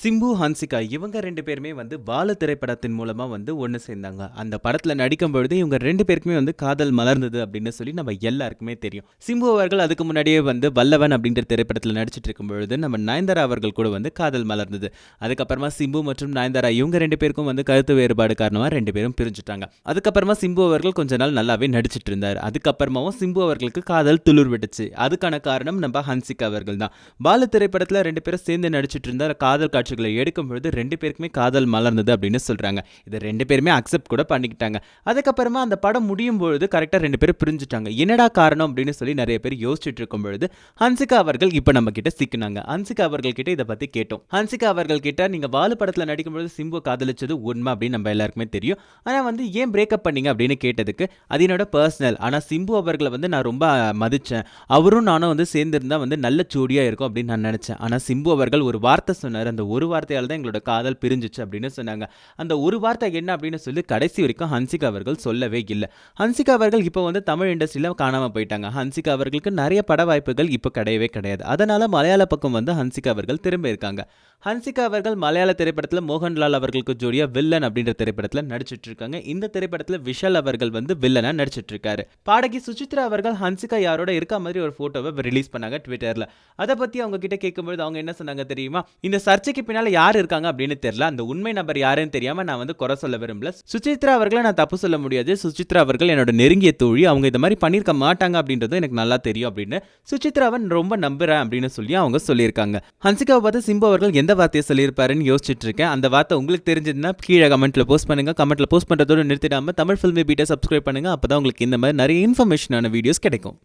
சிம்பு, ஹன்சிகா இவங்க ரெண்டு பேருமே வந்து பால திரைப்படத்தின் மூலமாக வந்து ஒன்று சேர்ந்தாங்க. அந்த படத்தில் நடிக்கும் பொழுது இவங்க ரெண்டு பேருக்குமே வந்து காதல் மலர்ந்தது அப்படின்னு சொல்லி நம்ம எல்லாருக்குமே தெரியும். சிம்பு அவர்கள் அதுக்கு முன்னாடியே வந்து வல்லவன் அப்படின்ற திரைப்படத்தில் நடிச்சிட்டு இருக்கும்பொழுது நம்ம நயன்தாரா அவர்கள் கூட வந்து காதல் மலர்ந்தது. அதுக்கப்புறமா சிம்பு மற்றும் நயன்தாரா இவங்க ரெண்டு பேருக்கும் வந்து கருத்து வேறுபாடு காரணமாக ரெண்டு பேரும் பிரிஞ்சுட்டாங்க. அதுக்கப்புறமா சிம்பு அவர்கள் கொஞ்ச நாள் நல்லாவே நடிச்சிட்டு இருந்தார் அதுக்கப்புறமாவும் சிம்பு அவர்களுக்கு காதல் துளிர் விட்டுச்சு. அதுக்கான காரணம் நம்ம ஹன்சிகா அவர்கள் தான். பால திரைப்படத்தில் ரெண்டு பேரும் சேர்ந்து நடிச்சிட்டு இருந்தார் காதல் காட்சிகளை எடுக்கும் பொழுது ரெண்டு பேருக்குமே காதல் மலர்ந்தது அப்படின்னு சொல்றாங்க. இத ரெண்டு பேருமே அக்செப்ட் கூட பண்ணிக்கிட்டாங்க. அதுக்கப்புறமா அந்த படம் முடியும் பொழுது கரெக்டாக ரெண்டு பேரும் பிரிஞ்சுட்டாங்க. என்னடா காரணம் அப்படின்னு சொல்லி நிறைய பேர் யோசிச்சுட்டு இருக்கும் பொழுது ஹன்சிகா அவர்கள் இப்ப நம்ம கிட்ட சிக்கினாங்க. ஹன்சிகா அவர்கள் கிட்ட இதை பத்தி கேட்டோம். ஹன்சிகா அவர்கள் கிட்ட நீங்க வாலு படத்துல நடிக்கும்பொழுது சிம்பு காதலிச்சது உண்மை அப்படின்னு நம்ம எல்லாருக்குமே தெரியும். ஆனால் வந்து ஏன் பிரேக்கப் பண்ணீங்க அப்படின்னு கேட்டதுக்கு அது என்னோட பர்சனல். ஆனால் சிம்பு அவர்களை வந்து நான் ரொம்ப மதித்தேன் அவரும் நானும் வந்து சேர்ந்துருந்தா வந்து நல்ல ஜோடியாக இருக்கும் அப்படின்னு நான் நினச்சேன் ஆனா சிம்பு அவர்கள் ஒரு வார்த்தை சொன்னார் அந்த ஒரு வார்த்தையால் தான் எங்களோட காதல் பிரிஞ்சுச்சு அப்படின்னு சொன்னாங்க. அந்த ஒரு வார்த்தை என்ன அப்படின்னு சொல்லி கடைசி வரைக்கும் ஹன்சிகா அவர்கள் சொல்லவே இல்லை ஹன்சிகா அவர்கள் இப்போ வந்து தமிழ் இண்டஸ்ட்ரியில் காணாமல் போயிட்டாங்க. ஹன்சிகா அவர்களுக்கு நிறைய பட வாய்ப்புகள் இப்போ கிடையவே கிடையாது. அதனால் மலையாள பக்கம் வந்து ஹன்சிகா அவர்கள் திரும்ப இருக்காங்க. ஹன்சிகா அவர்கள் மலையாள திரைப்படத்தில் மோகன்லால் அவர்களுக்கு ஜோடியா வில்லன் அப்படின்ற திரைப்படத்துல நடிச்சிட்டு இருக்காங்க. இந்த திரைப்படத்தில் விஷால் அவர்கள் வந்து வில்லனா நடிச்சிட்டு இருக்காரு. பாடகி சுசித்ரா அவர்கள் ஹன்சிகா யாரோட இருக்கா மாதிரி ஒரு ஃபோட்டோவை ரிலீஸ் பண்ணாங்க ட்விட்டர்ல. அதை பத்தி அவங்க கிட்ட கேட்கும்போது அவங்க என்ன சொன்னாங்க தெரியுமா? இந்த சர்ச்சைக்கு பின்னால யார் இருக்காங்க அப்படின்னு தெரியல. அந்த உண்மை நபர் யாருன்னு தெரியாம நான் வந்து குறை சொல்ல விரும்பல. சுசித்ரா அவர்கள நான் தப்பு சொல்ல முடியாது. சுசித்ரா அவர்கள் என்னோட நெருங்கிய தோழி. அவங்க இந்த மாதிரி பண்ணியிருக்க மாட்டாங்க அப்படின்றதும் எனக்கு நல்லா தெரியும் அப்படின்னு சுசித்ராவ ரொம்ப நம்புறேன் அப்படின்னு சொல்லி அவங்க சொல்லியிருக்காங்க. ஹன்சிகாவை பார்த்து சிம்பு அவர்கள் எந்த வார்த்தையை சொல்லியிருப்பாருன்னு யோசிச்சுட்டு இருக்கேன். அந்த வார்த்தை உங்களுக்கு தெரிஞ்சதுன்னா கீழே கமெண்ட்ல போஸ்ட் பண்ணுங்க. கமெண்ட்ல போஸ்ட் பண்றதோட நிறுத்திடாம தமிழ் ஃபில்மி பீட்டை சப்ஸ்கிரைப் பண்ணுங்க. அப்பதான் உங்களுக்கு இந்த மாதிரி நிறைய இன்ஃபர்மேஷனான வீடியோஸ் கிடைக்கும்.